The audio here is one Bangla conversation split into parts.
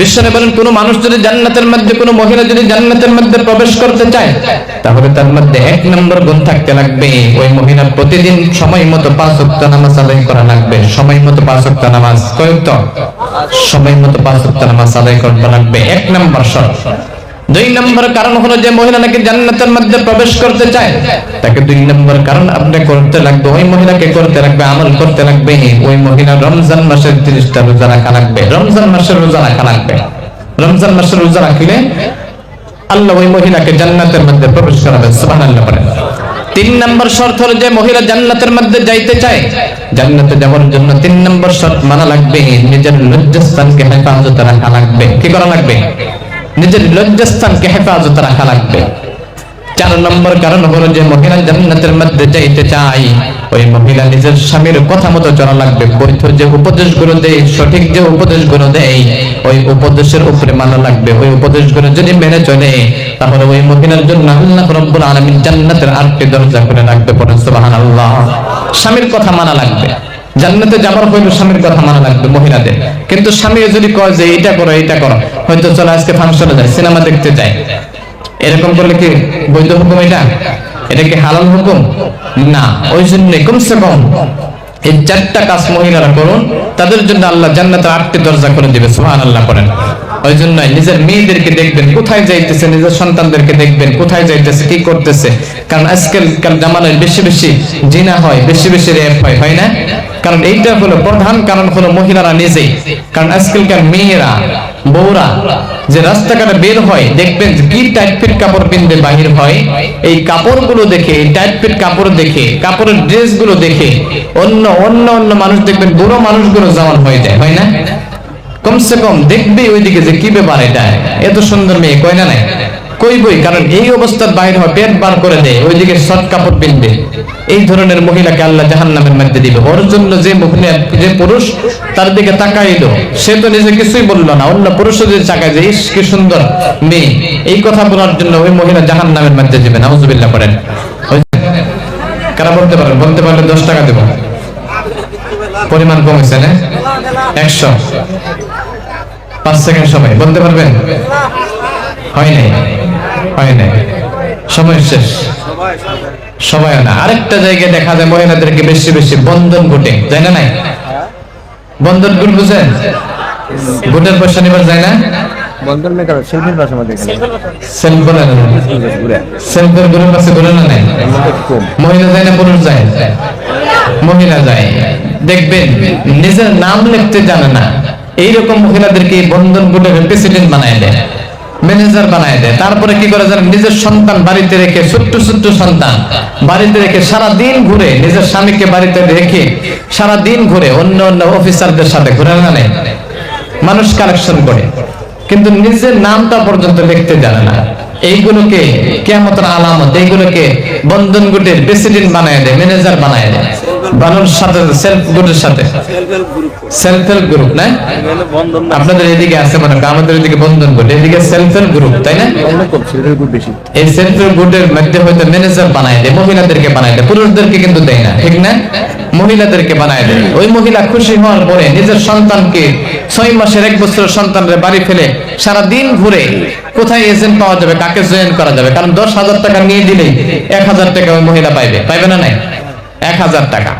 বিশ্বনে বলেন, কোন মানুষ যদি জান্নাতের মধ্যে, কোন মহিলা যদি জান্নাতের মধ্যে প্রবেশ করতে চায়, তাহলে তার মধ্যে এক নম্বর গুণ থাকতে লাগবে, ওই মহিলা প্রতিদিন সময় মতো পাঁচ ওয়াক্ত নামাজ আদায় করা লাগবে। সময় মতো পাঁচ ওয়াক্ত নামাজ কয়েক সময় মতো পাঁচ ওয়াক্ত নামাজ আদায় করতে লাগবে। এক নম্বর শর্ত। দুই নম্বর কারণ হলো যে মহিলা নাকি জান্নাতের মধ্যে প্রবেশ করতে চায়। তাকে দুই নম্বর কারণ আপনি করতে লাগবে, ওই মহিলাকে করতে লাগবে, আমল করতে লাগবে ওই মহিলা রমজান মাসের তিরিশটা রোজা রাখা লাগবে। রমজান মাসের রোজা রাখা লাগবে। রমজান মাসের রোজা রাখলে আল্লাহ ওই মহিলাকে জান্নাতের মধ্যে প্রবেশ করাবেন সুবহানাল্লাহ বলেন। তিন নম্বর শর্ত হলো যে মহিলা জান্নাতের মধ্যে যাইতে চায়। জান্নাতে যাওয়ার জন্য তিন নম্বর শর্ত মানা লাগবে নিজের লজ্জাস্থানকে হেফাজত রাখা লাগবে। কি করা লাগবে? নিজের লজ্জাস্থানকে হেফাজত রাখা লাগবে। চার নম্বর কারণ হলো যে মহিলা জান্নাতের মধ্যে যাইতে চাই ওই মহিলা নিজের স্বামীর কথা মতো চলা লাগবে। বৈধ যে উপদেশগুলো দেয়, সঠিক যে উপদেশগুলো দেয়, ওই উপদেশের উপরে মানা লাগবে। ওই উপদেশগুলো যদি মেনে চলে, তাহলে ওই মহিলার জন্য আল্লাহ রব্বুল আলামিন জান্নাতের আটটি দরজা করে রাখবে পরে সুবহানাল্লাহ। স্বামীর কথা মানা লাগবে। জান্নাতে যাবার হইল স্বামীর কথা মানা লাগবে, মহিলাদের। কিন্তু স্বামী যদি কয় যে এইটা করো এইটা করো, হয়তো চলো আজকে ফাংশনে যায়, সিনেমা দেখতে যায়। এরকম করলে কি বৈধ হুকুম এটা? এটা কি হালাল হুকুম? না ওই জন্য কমসে কম এই চারটা কাজ মহিলারা করুন, তাদের জন্য আল্লাহ জান্নাতের আটটি দরজা করে দিবে সুহান আল্লাহ করেন। ওই জন্য নিজের মেয়েদেরকে দেখবেন, কোথায় যাইতেছে, নিজের সন্তানদেরকে দেখবেন, কোথায় যাইতেছে, কি করতেছে কারণ আজকালকার জামানায় বেশি বেশি জিনা হয়, বেশি বেশি রেপ হয় হয় না? কারণ এইটা হলো প্রধান কারণ হলো মহিলারা নিজেই। কারণ আজকালকার মেয়েরা, বউরা যে রাস্তাঘাটে বের হয়, দেখবেন কি টাইট ফিট কাপড় পিনতে বাহির হয়? এই কাপড়গুলো দেখে টাইট ফিট কাপড় দেখে, কাপড়ের ড্রেসগুলো দেখে অন্য অন্য অন্য মানুষ দেখবেন বুড়ো মানুষগুলো যেমন হয়ে যায়, হয় না? কমসে কম দেখবে ওইদিকে যে কি ব্যাপার এটা? এত সুন্দর মেয়ে, কয় না নাই? কই বই কারণ এই অবস্থার বাইরে হয়, পেট বার করে দেয়, ওইদিকে শর্ট কাপড় পিনবে। এই ধরনের মহিলাকে আল্লাহ জাহান নামের মধ্যে দিবে। ওর জন্য যে মহিলা, যে পুরুষ, তার দিকে তাকাইলো, সে তো নিজে কিছুই বলল না। অন্য পুরুষ যদি তাকায় যে, ইস, কি সুন্দর মেয়ে। এই কথা বলার জন্য ওই মহিলা জাহান নামের মধ্যে দিবে। নাউজুবিল্লাহ করেন কারা বলতে পারেন? বলতে পারলে দশ টাকা দেবো। পরিমাণ কমেছে, না? একশো। পাঁচ সেকেন্ড সময়। বলতে পারবেন? হয় নাই। হয় নাই। সময় শেষ। সময় না। আরেকটা জায়গায় দেখা যায় মহিলাদেরকে বেশি বেশি বন্ধন ঘটে না নাই? বন্ধন গুট বুঝেন? পয়সা নিবার যায় না? বন্ধন মেকার সেলফির সেলফের গুরুর ঘুরে নাই? মহিলা যায় না পুরুষ যায়? মহিলা যায়। দেখবেন নিজের নাম লিখতে জানে না। এইরকম মহিলাদেরকে বন্ধন গুটের প্রেসিডেন্ট বানায় দেয়। ম্যানেজার বানায় দেয়। তারপরে কি করে জানেন? নিজের সন্তান বাড়িতে রেখে, ছোট্ট ছোট্ট সন্তান বাড়িতে রেখে সারা দিন ঘুরে, নিজের স্বামীকে বাড়িতে রেখে সারা দিন ঘুরে, অন্য অন্য অফিসারদের সাথে ঘুরে না মানুষ কালেকশন করে। কিন্তু নিজের নামটা পর্যন্ত লিখতে জানে না। এইগুলোকে কেমতের আলামত, এইগুলোকে বন্ধন গুটের প্রেসিডেন্ট বানায় দেয় ম্যানেজার বানায় দেয়। সেলফ হেল্প গ্রুপ আপনাদের আছে বন্ধন সেলফ হেল্প গ্রুপ তাই না? সেলফ মধ্যে ম্যানেজার দেয়, মহিলাদেরকে বানায় দেয়, পুরুষদেরকে কিন্তু দেয় না, ঠিক না? মহিলাদেরকে বানায় দেয় ওই মহিলা খুশি হওয়ার পরে নিজের সন্তানকে ছয় মাসের এক বছরের সন্তানের বাড়ি ফেলে সারা দিন ঘুরে কোথায় এজেন্ট পাওয়া যাবে, কাকে জয়েন করা যাবে? কারণ দশ হাজার টাকা নিয়ে দিলেই এক হাজার টাকা ওই মহিলা পাইবে। পাইবে না নাই? এক হাজার টাকা।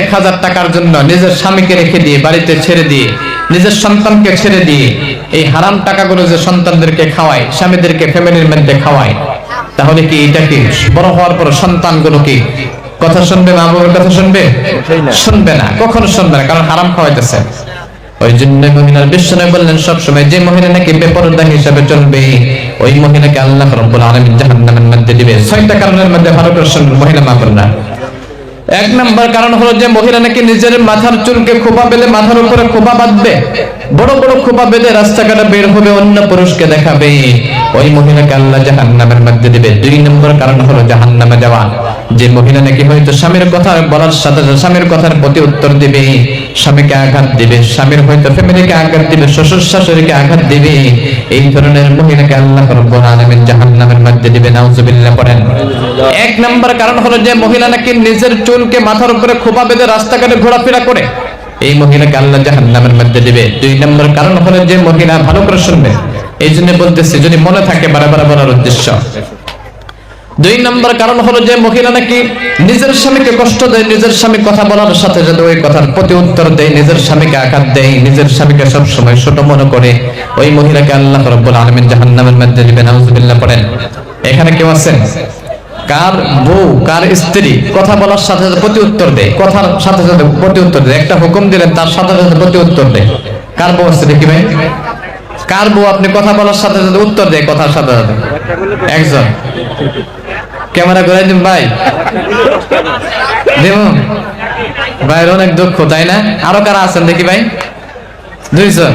এক হাজার টাকার জন্য নিজের স্বামীকে রেখে দিয়ে, বাড়িতে ছেড়ে দিয়ে, নিজের সন্তানকে ছেড়ে দিয়ে এই হারাম টাকাগুলো যে সন্তানদেরকে খাওয়ায়, স্বামীদেরকে ফ্যামিলির মধ্যে খাওয়ায়, তাহলে কি এটা কি? বড় হওয়ার পর সন্তানগুলো কি কথা শুনবে মা বাবার কথা শুনবে? শুনবে না কখনো শুনবে না কারণ হারাম খাওয়াইতেছে। ওই জন্য মহিলার বিশ্বনয় বললেন সবসময় যে মহিলা নাকি বেপরদা হিসাবে চলবে ওই মহিলাকে আল্লাহ রব্বুল আলামিন জাহান্নামের মধ্যে দিবে। ছয়টা কারণের মধ্যে মহিলা মা বোনরা। এক নম্বর কারণ হলো যে মহিলা নাকি নিজের মাথার চুলকে খোপা মাথার উপরে খোপা বাঁধবে। বড় বড় খোপা বেঁধে রাস্তাঘাটে বের হবে অন্য পুরুষকে দেখাবে। ওই মহিলাকে আল্লাহ জাহান্নামের মধ্যে দিবে। দুই নম্বর কারণ হলো জাহান্নামে যাওয়া। যে মহিলা নাকি হয়তো স্বামীর কথা বলার সাথে স্বামীর কথার প্রতি উত্তর দিবে, স্বামীকে আঘাত দিবে, স্বামীর হয়তো ফ্যামিলিকে আঘাত দিবে, শ্বশুর শাশুড়িকে আঘাত দিবে। এই ধরনের মহিলাকে আল্লাহ রব্বুল আলামিন জাহান্নামের মধ্যে দিবে, নাউজুবিল্লাহ পড়েন। এক নম্বর কারণ হলো যে মহিলা নাকি নিজের চুলকে মাথার উপরে খোপা বেঁধে রাস্তাঘাটে ঘোরাফেরা করে। এই মহিলাকে আল্লাহ জাহান্নামের মধ্যে দিবে। দুই নম্বর কারণ হলো যে মহিলা ভালো করে শুনবে। এই জন্য বলতেছি, যদি মনে থাকে বারবার বলার উদ্দেশ্য। দুই নম্বর কারণ হলো যে মহিলা নাকি নিজের স্বামীকে কষ্ট দেয়, নিজের স্বামী কথা বলার সাথে সাথে ওই কথার প্রতি উত্তর দেয়, নিজের স্বামীকে আঘাত দেয়, নিজের স্বামীকে সব সময় ছোট মনে করে। ওই মহিলাকে আল্লাহ রব্বুল আলামিন জাহান্নামের মধ্যে দিবেন, নাউজুবিল্লাহ পড়েন। এখানে কেউ আছেন? কার বউ, কার স্ত্রী কথা বলার সাথে সাথে প্রতি উত্তর দেয়, কথার সাথে সাথে প্রতি উত্তর দেয়। একটা হুকুম দিলেন, তার সাথে সাথে প্রতি উত্তর দেয়। কার বউ আছে দেখি ভাই? কার বউ আপনি কথা বলার সাথে সাথে উত্তর দেয়, কথার সাথে সাথে? একজন। ক্যামেরা করে দিন ভাই। দেব। ভাইয়ের অনেক দুঃখ, তাই না? আরও কারা আছেন দেখি, ভাই? দুইজন,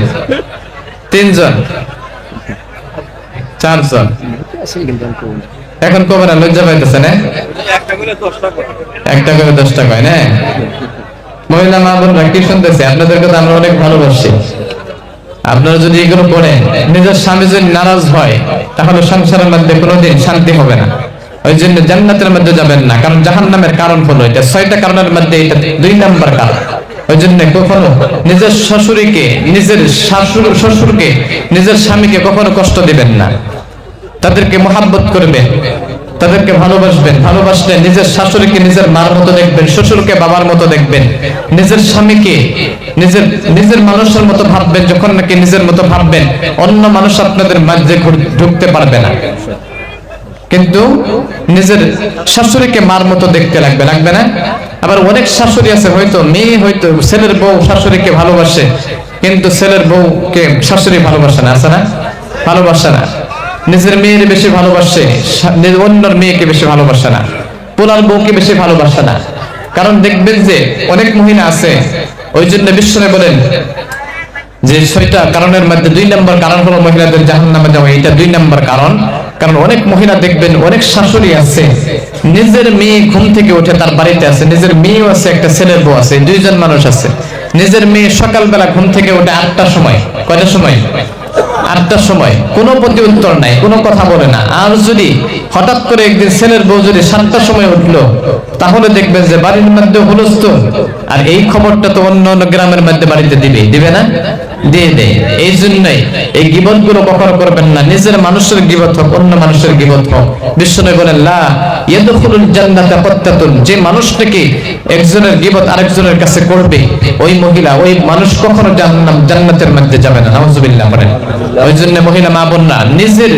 তিনজন, চারজন। এখন কবে লজ্জা পাইতেছে একটা করে দশটা কয় না? মহিলা মা বোনরা কি শুনতেছে? আপনাদেরকে তো আমরা অনেক ভালোবাসি। আপনারা যদি এগুলো করেন নিজের স্বামী যদি নারাজ হয়, তাহলে সংসারের মধ্যে কোনোদিন শান্তি হবে না। ওই জন্য জান্নাতের মধ্যে যাবেন না, কারণ জাহান্নামের কারণ হলো এটা। ছয়টা কারণের মধ্যে এটা দুই নাম্বার কারণ। ওই জন্য কখনো নিজের শ্বশুরীকে, নিজের শাশুর, শ্বশুরকে, নিজের স্বামীকে কখনো কষ্ট দিবেন না। তাদেরকে তাদেরকে ভালোবাসবেন, ভালোবাসলে নিজের শাশুড়িকে নিজের মার মতো দেখবেন, শ্বশুরকে বাবার মতো দেখবেন। নিজের স্বামীকে নিজের নিজের মানুষের মতো ভাববেন, যখন নাকি নিজের মতো ভাববেন, অন্য মানুষ আপনাদের মাঝে ঢুকতে পারবে না। কিন্তু নিজের শাশুড়িকে মার মতো দেখতে লাগবে লাগবে না? আবার অনেক শাশুড়ি আছে, হয়তো মেয়ে, হয়তো ছেলের বউ শাশুড়িকে ভালোবাসে, কিন্তু ছেলের বউকে শাশুড়ি ভালোবাসে না, আছে না? ভালোবাসে না। নিজের মেয়ের বেশি ভালোবাসে অন্যর মেয়েকে বেশি ভালোবাসে না। পোলার বউকে বেশি ভালোবাসে না। কারণ দেখবেন যে অনেক মহিলা আছে, ওই জন্য বিশ্বনে বলেন যে ছয়টা কারণের মধ্যে দুই নম্বর কারণ হলো মহিলাদের জাহান নামে যাওয়া এটা দুই নম্বর কারণ। কারণ অনেক মহিলা দেখবেন, অনেক শাশুড়ি আছে, নিজের মেয়ে ঘুম থেকে উঠে তার বাড়িতে আছে, নিজের মেয়েও আছে, একটা ছেলের বউ আছে, দুইজন মানুষ আছে, নিজের মেয়ে সকালবেলা ঘুম থেকে উঠে আটটার সময়, কয়টার সময়? আটটার সময় কোনো প্রতি উত্তর নাই, কোনো কথা বলে না। আর যদি হঠাৎ করে একদিন ছেলের বউ যদি সাতটার সময় উঠল, তাহলে দেখবেন যে বাড়ির মধ্যে হুলস্থুল। আর এই খবরটা তো অন্য অন্য গ্রামের মধ্যে বাড়িতে দিবে। দিবে না? দিয়ে দেয় এই জন্যই এই গিবতগুলো কখনো করবেন না। নিজের মানুষের গিবত হোক, অন্য মানুষের গিবত হোক। বলেন যে মানুষটাকে একজনের গিবত আরেকজনের কাছে করবে, ওই মহিলা, ওই মানুষ কখনো জান্নাতের মধ্যে যাবে না। বলেন। ওই জন্য মহিলা মা বোন না নিজের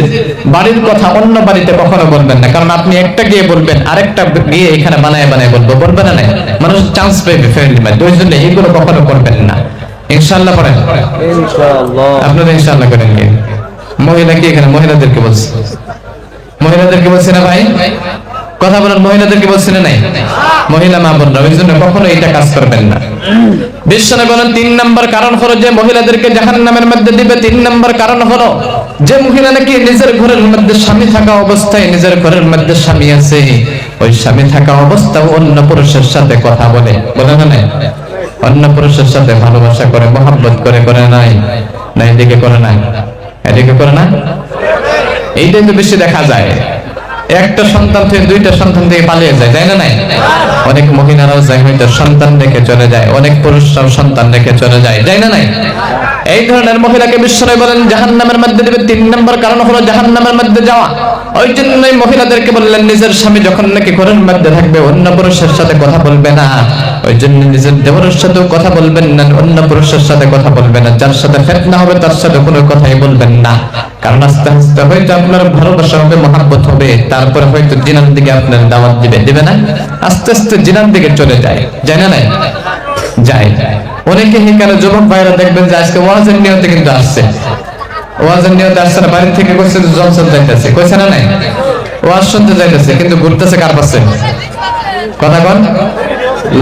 বাড়ির কথা অন্য বাড়িতে কখনো বলবেন না। কারণ আপনি একটা গিয়ে বলবেন আরেকটা গিয়ে এখানে বানায় বানায় বলব। বলবেন না মানুষ চান্স ফ্যামিলি মধ্যে ওই জন্য এগুলো কখনো করবেন না। ইনশাআল্লাহ পড়েন আপনারা ইনশাআল্লাহ করেন মহিলা কি এখানে মহিলাদেরকে বলছে? মহিলাদেরকে বলছে না ভাই? কথা বলেন মহিলাদেরকে বলছে না নাই? মহিলা মা বোনরা, ওই জন্য কখনো এটা কাজ করবেন না। বিশ্বনে বলেন, তিন নম্বর কারণ হলো যে মহিলাদেরকে জাহান নামের মধ্যে দিবে। তিন নম্বর কারণ হলো যে মহিলা নাকি নিজের ঘরের মধ্যে স্বামী থাকা অবস্থায় নিজের ঘরের মধ্যে স্বামী আছে। ওই স্বামী থাকা অবস্থায় অন্য পুরুষের সাথে কথা বলে। বলে না অন্য পুরুষের সাথে ভালোবাসা করে, মহাব্বত করে করে নাই। না, এদিকে করে নাই। এদিকে করে না এইটাই তো বেশি দেখা যায়। একটা সন্তান থেকে দুইটা সন্তান থেকে পালিয়ে যায়, তাই না নাই? অনেক মহিলারাও যায়, হয়তো সন্তান রেখে চলে যায়, অনেক পুরুষরাও সন্তান রেখে চলে যায়, তাই না নাই? এই ধরনের মহিলাকে বিশ্বনয় বলেন জাহান নামের মধ্যে দেবে তিন নম্বর কারণ হলো জাহান নামের মধ্যে যাওয়া। ওই জন্যই মহিলাদেরকে বললেন, নিজের স্বামী যখন নাকি ঘরের মধ্যে থাকবে, অন্য পুরুষের সাথে কথা বলবে না। ওই জন্য নিজের দেবরের সাথেও কথা বলবেন না, অন্য পুরুষের সাথে কথা বলবেন না। যার সাথে ফেতনা হবে, তার সাথে কোনো কথাই বলবেন না। কারণ আস্তে আস্তে হয়তো আপনার ভালোবাসা হবে, মহাব্বত হবে, তারপরে হয়তো জিনার দিকে আপনার দাওয়াত দিবে দিবে না? আস্তে আস্তে জিনার দিকে চলে যায় যায় না নাই? যায়। অনেকে এখানে যুবক ভাইরা দেখবেন যে আজকে ওয়াজের নিয়তে কিন্তু আসছে। ওয়াজের নিয়তে আসছে না বাড়ি থেকে কইছে জনসন যাইতেছে। কইছে না নাই? ওয়াজ শুনতে যাইতেছে, কিন্তু ঘুরতেছে কার পাশে? কথা কন।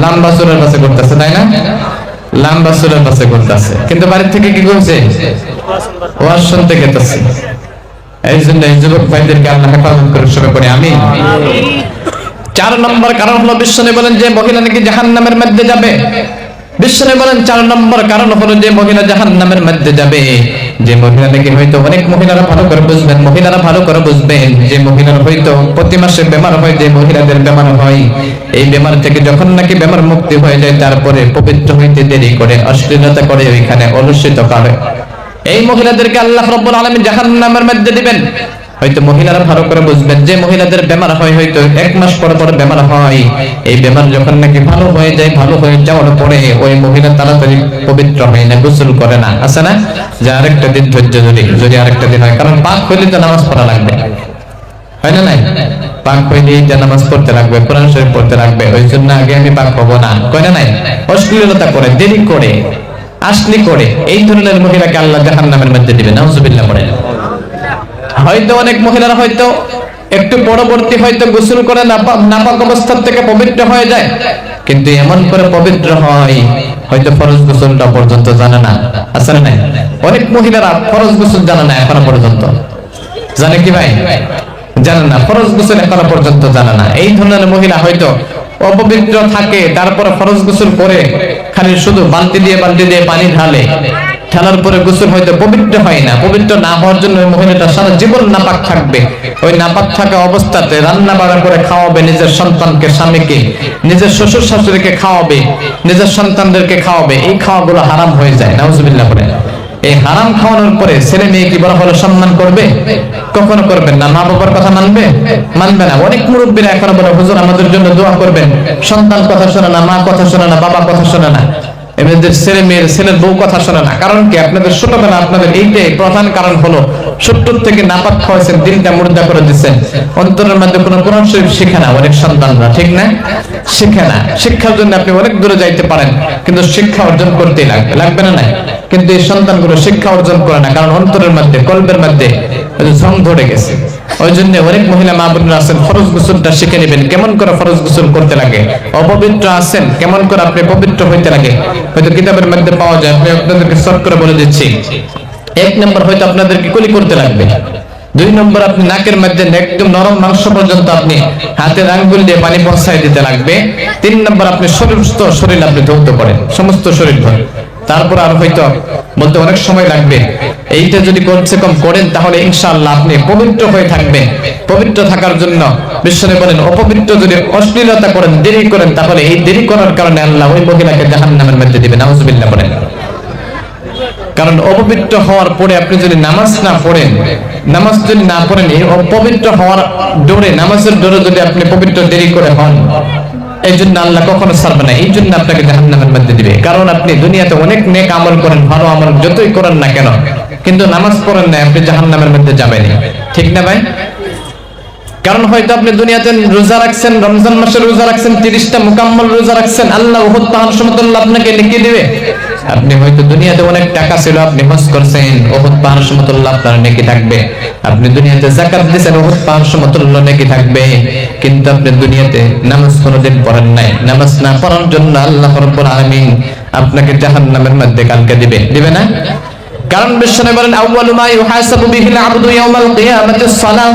লাম্বা চুলের পাশে ঘুরতেছে, তাই না? লাম্বা চুলের পাশে ঘুরতেছে। কিন্তু বাড়ি থেকে কি করছে ওয়াজ শুনতে গেতেছে। এই জন্য এই যুবক ভাইদেরকে আল্লাহ হেফাজত করে শুরু করি আমি চার নম্বর কারণ হলো বিশ্বনী বলেন যে মহিলা নাকি জাহান নামের মধ্যে যাবে। বিশ্বনে বলেন চার নম্বর কারণ হলো যে মহিলা জাহান নামের মধ্যে যাবে। যে মহিলা নাকি হয়তো অনেক মহিলারা ভালো করে বুঝবেন, মহিলারা ভালো করে বুঝবেন। যে মহিলার হয়তো প্রতি মাসে বেমার হয়, যে মহিলাদের বেমার হয়। এই বেমার থেকে যখন নাকি বেমার মুক্তি হয়ে যায়, তারপরে পবিত্র হইতে দেরি করে, অশ্লীলতা করে ওইখানে অলসিত করে। এই মহিলাদেরকে আল্লাহ রব্বুল আলামিন জাহান্নামের মধ্যে দিবেন। হয়তো মহিলারা ভালো করে বুঝবেন, যে মহিলাদের বেমার হয় হয়তো এক মাস পর পর বেমার হয়। এই বেমার যখন নাকি ভালো হয়ে যায়, ভালো হয়ে যাওয়ার পরে ওই মহিলা তাড়াতাড়ি পবিত্র হয় না, গোসল করে না। আছে না? যে আরেকটা দিন ধৈর্য ধরি, যদি আরেকটা দিন হয়। কারণ পাক হইলে তো নামাজ পড়া লাগবে। হয় না নাই? পাক হইলে যে নামাজ পড়তে লাগবে, কোরআন শরীফ পড়তে লাগবে, ওই জন্য আগে আমি পাক হব না। কয় না নাই? অশ্লীলতা করে, দেরি করে আসলি করে, এই ধরনের মহিলাকে আল্লাহ জাহান্নামের মধ্যে দিবে নাউজুবিল্লাহ পড়ে। হয়তো অনেক মহিলারা হয়তো একটু পরবর্তী হয়তো গোসল করে নাপাক অবস্থা থেকে পবিত্র হয়ে যায়। কিন্তু এমন করে পবিত্র হয়, হয়তো ফরজ গোসলটা পর্যন্ত জানে না। আসলে নাই? অনেক মহিলারা ফরজ গোসল জানে না এখনও পর্যন্ত। জানে কি ভাই? জানে না, ফরজ গোসল এখনও পর্যন্ত জানে না। এই ধরনের মহিলা হয়তো অপবিত্র থাকে, তারপরে ফরজ গোসল করে খালি শুধু বালতি দিয়ে বালতি দিয়ে পানি ঢালে। ঢালার পরে গোসল হয়তো পবিত্র হয় না, পবিত্র না হওয়ার জন্য ওই মহিলাটা সারা জীবন নাপাক থাকবে। ওই নাপাক থাকা অবস্থাতে রান্না বাড়া করে খাওয়াবে নিজের সন্তানকে, স্বামীকে, নিজের শ্বশুর শাশুড়িকে খাওয়াবে, নিজের সন্তানদেরকে খাওয়াবে। এই খাওয়াগুলো হারাম হয়ে যায়, নাউজুবিল্লাহ করে এই হারাম খাওয়ানোর পরে ছেলে মেয়ে কি বড় হলো সম্মান করবে? কখনো করবেন না, মা বাবার কথা মানবে? মানবে না। অনেক মুরব্বীরা এখন বলে, হুজুর, আমাদের জন্য দোয়া করবেন। সন্তান কথা শোনে না, মা কথা শোনে না, বাবা কথা শোনে না। এদের ছেলে মেয়ের ছেলের বউ কথা শোনে না। কারণ কি? আপনাদের ছোটবেলা আপনাদের এইটাই প্রধান কারণ হলো ছোট্ট থেকে নাপাক খাওয়াইছেন দিনটা মুর্দা করে দিচ্ছেন। অন্তরের মধ্যে কোনো কোরআন শরীফ শিখে না অনেক সন্তানরা, ঠিক না? শিখে না। শিক্ষার জন্য আপনি অনেক দূরে যাইতে পারেন, কিন্তু শিক্ষা অর্জন করতেই লাগবে। লাগবে না নাই কিন্তু এই সন্তানগুলো শিক্ষা অর্জন করে না, কারণ অন্তরের মধ্যে কল্পের মধ্যে জং ধরে গেছে। ওই জন্য অনেক মহিলা মা বোনরা আছেন, ফরজ গোসলটা শিখে নেবেন। কেমন করে ফরজ গোসল করতে লাগে? অপবিত্র আছেন, কেমন করে আপনি পবিত্র হইতে লাগে? হয়তো কিতাবের মধ্যে পাওয়া যায়, আমি আপনাদেরকে শর্ট করে বলে দিচ্ছি। এক নম্বর হয়তো আপনাদেরকে কুলি করতে লাগবে। দুই নম্বর আপনি নাকের মধ্যে একদম নরম মাংস পর্যন্ত আপনি হাতের আঙ্গুল দিয়ে পানি পৌঁছায় দিতে লাগবে। তিন নম্বর আপনি সমস্ত শরীর আপনি ধৌত করেন, সমস্ত শরীর ধরে তারপর আর হয়তো বলতে অনেক সময় লাগবে। এইটা যদি কমসে কম করেন, তাহলে ইনশাআল্লাহ আপনি পবিত্র হয়ে থাকবেন। পবিত্র থাকার জন্য বিশ্বনে বলেন, অপবিত্র যদি অশ্লীলতা করেন, দেরি করেন, তাহলে এই দেরি করার কারণে আল্লাহ ওই মহিলাকে জাহান্নামের মধ্যে দিবে নাউজুবিল্লাহ বলেন। কারণ অপবিত্র হওয়ার পরে আপনি যদি নামাজ না পড়েন, নামাজ যদি না পড়েন, এই অপবিত্র হওয়ার ডোরে নামাজের ডোরে যদি আপনি পবিত্র দেরি করে হন এই জন্য আল্লাহ কখনো ছাড়বে না। এই জন্য আপনাকে জাহান্নামের মধ্যে দিবে। কারণ আপনি দুনিয়াতে অনেক নেক আমল করেন, ভালো আমল যতই করেন না কেন, কিন্তু নামাজ পড়েন না আপনি জাহান্নামের মধ্যে যাবেন ঠিক না ভাই? কারণ হয়তো আপনি দুনিয়াতে রোজা রাখছেন, রমজান মাসে রোজা রাখছেন, তিরিশটা মোকাম্মল রোজা রাখছেন, আল্লাহ উহুদ পাহাড় সমতুল্লাহ আপনাকে লিখে দিবে। আপনি হয়তো দুনিয়াতে অনেক টাকা ছিল, আপনি হজ করছেন, উহুদ পাহাড় সমতুল্লাহ আপনার নেকি থাকবে। আপনি দুনিয়াতে জাকাত দিয়েছেন উহুদ পাহাড় সমতুল্য নেকি থাকবে। কিন্তু আপনি দুনিয়াতে নামাজ কোনোদিন পড়েন নাই। নামাজ না পড়ার জন্য আল্লাহ রব্বুল আলামিন আপনাকে জাহান্নামের মধ্যে কালকে দিবে। দিবে না? কারণ বিশ্বনে বলেন, আউয়ালু মা ইউহাসাবু বিহিল আবদু ইয়াউমাল কিয়ামাতিস সালাহ।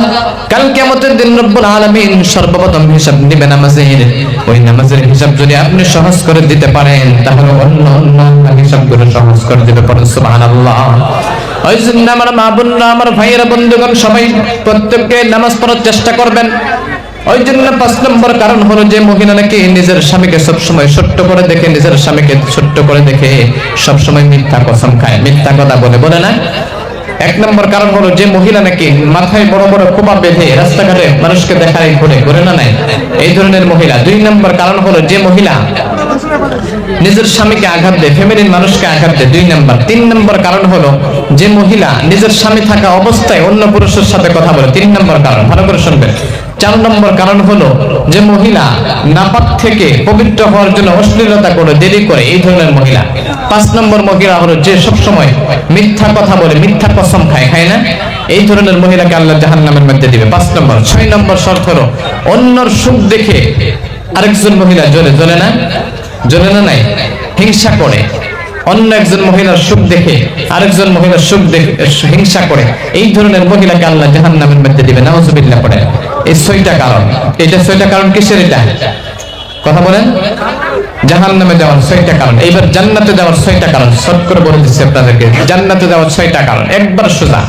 কাল কিয়ামতের দিন রব্বুল আলামিন সর্বপ্রথম হিসাব নেবেন নামাজের। ওই নামাজের হিসাব যদি আপনি সহজ করে দিতে পারেন, তাহলে অন্য অন্য হিসাবগুলো সহজ করে দিতে পারেন। সুবহানাল্লাহ। ওই জন্য আমার মা বোনরা, আমার ভাইয়েরা, বন্ধুগণ, সবাই প্রত্যেককে নামাজ পড়ার চেষ্টা করবেন। ওই জন্য পাঁচ নম্বর কারণ হলো যে মহিলা নাকি নিজের স্বামীকে সবসময় ছোট্ট করে দেখে, নিজের স্বামীকে ছোট্ট করে দেখে সবসময় মিথ্যা কসম খায়। মিথ্যা কথা বলে বলে না? এক নম্বর কারণ হলো যে মহিলা নাকি মাথায় বড় বড় কোপা বেঁধে রাস্তাঘাটে মানুষকে দেখায়, ঘুরে ঘুরে না নাই এই ধরনের মহিলা। দুই নম্বর কারণ হলো যে মহিলা নিজের স্বামীকে আঘাত দেয়, ফ্যামিলির মানুষকে আঘাত দেয়, দুই নম্বর। তিন নম্বর কারণ হলো যে মহিলা নিজের স্বামী থাকা অবস্থায় অন্য পুরুষের সাথে কথা বলে। তিন নম্বর কারণ, ভালো করে শুনবেন। চার নম্বর কারণ হলো যে মহিলা নাপাক থেকে পবিত্র হওয়ার জন্য অশ্লীলতা করে, দেরি করে, এই ধরনের মহিলা। পাঁচ নম্বর মহিলা হলো যে সবসময় মিথ্যা কথা বলে, মিথ্যা কসম খায় খায় না? এই ধরনের মহিলাকে আল্লাহ জাহান্নামের মধ্যে দিবে। পাঁচ নম্বর। ছয় নম্বর শর্ত হলো অন্যর সুখ দেখে আরেকজন মহিলা জ্বলে। জ্বলে না? জ্বলে না নাই? হিংসা করে। অন্য একজন মহিলার সুখ দেখে আরেকজন মহিলার সুখ দেখে, হিংসা করে। এই ধরনের মহিলাকে আল্লাহ জাহান নামের মধ্যে দিবে। নাউজুবিল্লাহ পড়ে এই ছয়টা কারণ। এটা ছয়টা কারণ কিসের এটা? কথা বলেন? জাহান নামে যাওয়ার ছয়টা কারণ। এইবার জান্নাতে যাওয়ার ছয়টা কারণ। শর্ট করে বলে দিচ্ছি আপনাদেরকে। জান্নাতে যাওয়ার ছয়টা কারণ। একবার সোজা।